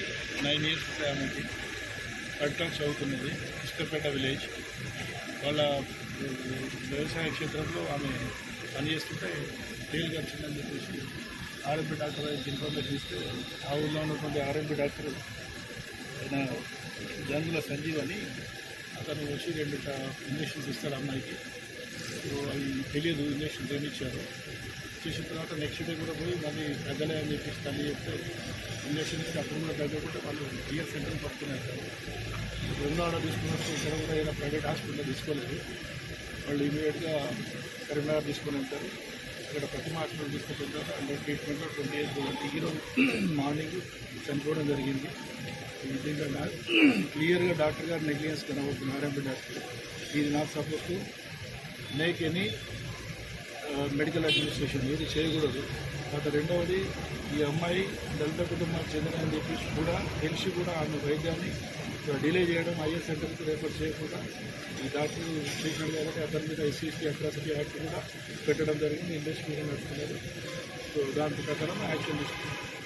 అండి nine years ఆమెకి third class చదువుతున్నది ఇష్టపేట విలేజ్ వాళ్ళ వ్యవసాయ క్షేత్రంలో ఆమె పనిచేస్తుంటే ఫెయిల్ వచ్చిందని చెప్పేసి ఆర్ఎంపీ డాక్టర్ ఇన్ఫర్మేషన్ ఇస్తే ఆ ఊళ్ళో ఉన్నటువంటి ఆర్ఎంపీ డాక్టర్ ఆయన జంగుల సంజీవ్ అని అతను వచ్చి రెండు ఇంజక్షన్స్ ఇస్తాడు అమ్మాయికి. అవి తెలియదు ఇంజక్షన్స్ ఏమి ఇచ్చారు చేసిన తర్వాత నెక్స్ట్ డే కూడా పోయి మళ్ళీ తగ్గలే అని చెప్పేసి తల్లి చెప్తే ఇంజక్షన్ ఇస్తే అప్పుడు కూడా తగ్గకుంటే వాళ్ళు జిఎస్ సెంటర్ పట్టుకున్నారు. రెండు ఆర్డర్ తీసుకున్నప్పుడు ఇక్కడ కూడా ఏదైనా ప్రైవేట్ హాస్పిటల్లో తీసుకోలేదు. వాళ్ళు ఇమీడియట్గా కరీంనగర్ తీసుకొని వెళ్తారు. ఇక్కడ ప్రతిమ హాస్పిటల్ తీసుకొచ్చిన తర్వాత అండర్ ట్రీట్మెంట్లో ట్వంటీ ఎయిత్ ఈరోజు మార్నింగ్ చనిపోవడం జరిగింది. దీంట్లో క్లియర్గా డాక్టర్ గారు నెగ్లియన్స్ కనబడుతుంది ఆర్ఎంపీ డాక్టర్. ఇది not supposed to make any medical administration ఇది చేయకూడదు. గత రెండవది ఈ అమ్మాయి దళిత కుటుంబానికి చెందినని చెప్పేసి కూడా తెలిసి కూడా ఆమె వైద్యాన్ని డిలే చేయడం ఐఎస్ సెంటర్కి రేఫర్ చేయకుండా ఈ డాక్టర్ ట్రీట్మెంట్ కాబట్టి అతని మీద ఐసీసీ అట్రాసిటీ యాక్ట్ కూడా పెట్టడం జరిగింది. ఇన్వెస్టిగేషన్ నడుస్తున్నారు సో దాని ప్రకారం యాక్షన్ తీసుకుంటాం